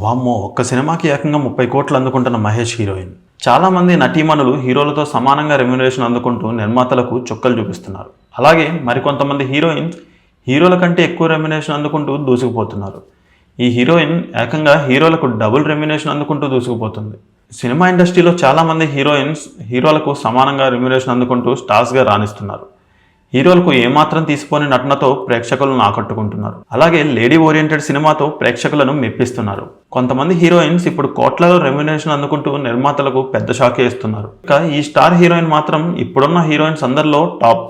వామ్మో ఒక్క సినిమాకి ఏకంగా ముప్పై కోట్లు అందుకుంటున్న మహేష్ హీరోయిన్. చాలామంది నటీమణులు హీరోలతో సమానంగా రెమ్యునరేషన్ అందుకుంటూ నిర్మాతలకు చుక్కలు చూపిస్తున్నారు. అలాగే మరికొంతమంది హీరోయిన్స్ హీరోల కంటే ఎక్కువ రెమ్యునేషన్ అందుకుంటూ దూసుకుపోతున్నారు. ఈ హీరోయిన్ ఏకంగా హీరోలకు డబుల్ రెమ్యునేషన్ అందుకుంటూ దూసుకుపోతుంది. సినిమా ఇండస్ట్రీలో చాలామంది హీరోయిన్స్ హీరోలకు సమానంగా రెమ్యునేషన్ అందుకుంటూ స్టార్స్గా రాణిస్తున్నారు. హీరోలకు ఏమాత్రం తీసిపోని నటనతో ప్రేక్షకులను ఆకట్టుకుంటున్నారు. అలాగే లేడీ ఓరియంటెడ్ సినిమాతో ప్రేక్షకులను మెప్పిస్తున్నారు. కొంతమంది హీరోయిన్స్ ఇప్పుడు కోట్లలో రెమ్యునేషన్ అందుకుంటూ నిర్మాతలకు పెద్ద షాకే ఇస్తున్నారు ఇక ఈ స్టార్ హీరోయిన్ మాత్రం ఇప్పుడున్న హీరోయిన్స్ అందరిలో టాప్.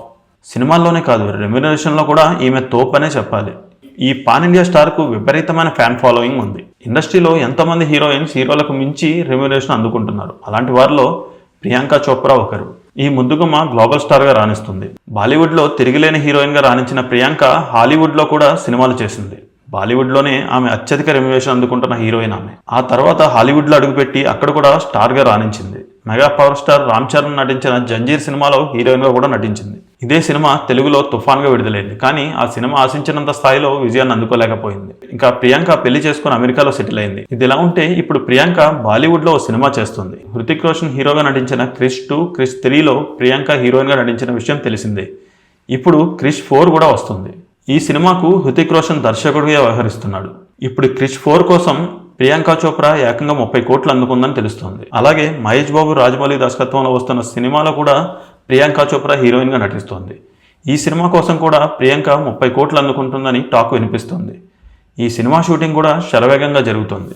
సినిమాల్లోనే కాదు రెమ్యునరేషన్లో కూడా ఈమె తోప్ అనే చెప్పాలి. ఈ పాన్ ఇండియా స్టార్కు విపరీతమైన ఫ్యాన్ ఫాలోయింగ్ ఉంది. ఇండస్ట్రీలో ఎంతోమంది హీరోయిన్స్ హీరోలకు మించి రెమ్యునేషన్ అందుకుంటున్నారు. అలాంటి వారిలో ప్రియాంక చోప్రా ఒకరు. ఈ ముద్దుగుమ్మ గ్లోబల్ స్టార్గా రాణిస్తుంది. బాలీవుడ్లో తిరిగిలేని హీరోయిన్గా రాణించిన ప్రియాంక హాలీవుడ్లో కూడా సినిమాలు చేసింది. బాలీవుడ్లోనే ఆమె అత్యధిక రెమ్యువేషన్ అందుకుంటున్న హీరోయిన్ ఆమె. ఆ తర్వాత హాలీవుడ్లో అడుగుపెట్టి అక్కడ కూడా స్టార్గా రాణించింది. Mega power star Ram Charan నటించిన జంజీర్ సినిమాలో హీరోయిన్గా కూడా నటించింది. ఇదే సినిమా తెలుగులో తుఫాన్గా విడుదలైంది కానీ ఆ సినిమా ఆశించినంత స్థాయిలో విజయాన్ని అందుకోలేకపోయింది. ఇంకా ప్రియాంక పెళ్ళి చేసుకుని అమెరికాలో సెటిల్ అయింది. ఇది ఎలా ఉంటే ఇప్పుడు ప్రియాంక బాలీవుడ్లో ఓ సినిమా చేస్తుంది. హృతిక్ రోషన్ హీరోగా నటించిన క్రిష్ టూ క్రిష్ త్రీలో ప్రియాంక హీరోయిన్గా నటించిన విషయం తెలిసిందే. ఇప్పుడు క్రిష్ ఫోర్ కూడా వస్తుంది. ఈ సినిమాకు హృతిక్ రోషన్ దర్శకుడిగా వ్యవహరిస్తున్నాడు. ఇప్పుడు క్రిష్ ఫోర్ కోసం ప్రియాంక చోప్రా ఏకంగా ముప్పై కోట్లు అందుకుందని తెలుస్తోంది. అలాగే మహేష్ బాబు రాజమౌళి దర్శకత్వంలో వస్తున్న సినిమాలో కూడా ప్రియాంక చోప్రా హీరోయిన్గా నటిస్తోంది. ఈ సినిమా కోసం కూడా ప్రియాంక ముప్పై కోట్లు అందుకుంటుందని టాక్ వినిపిస్తోంది. ఈ సినిమా షూటింగ్ కూడా శరవేగంగా జరుగుతోంది.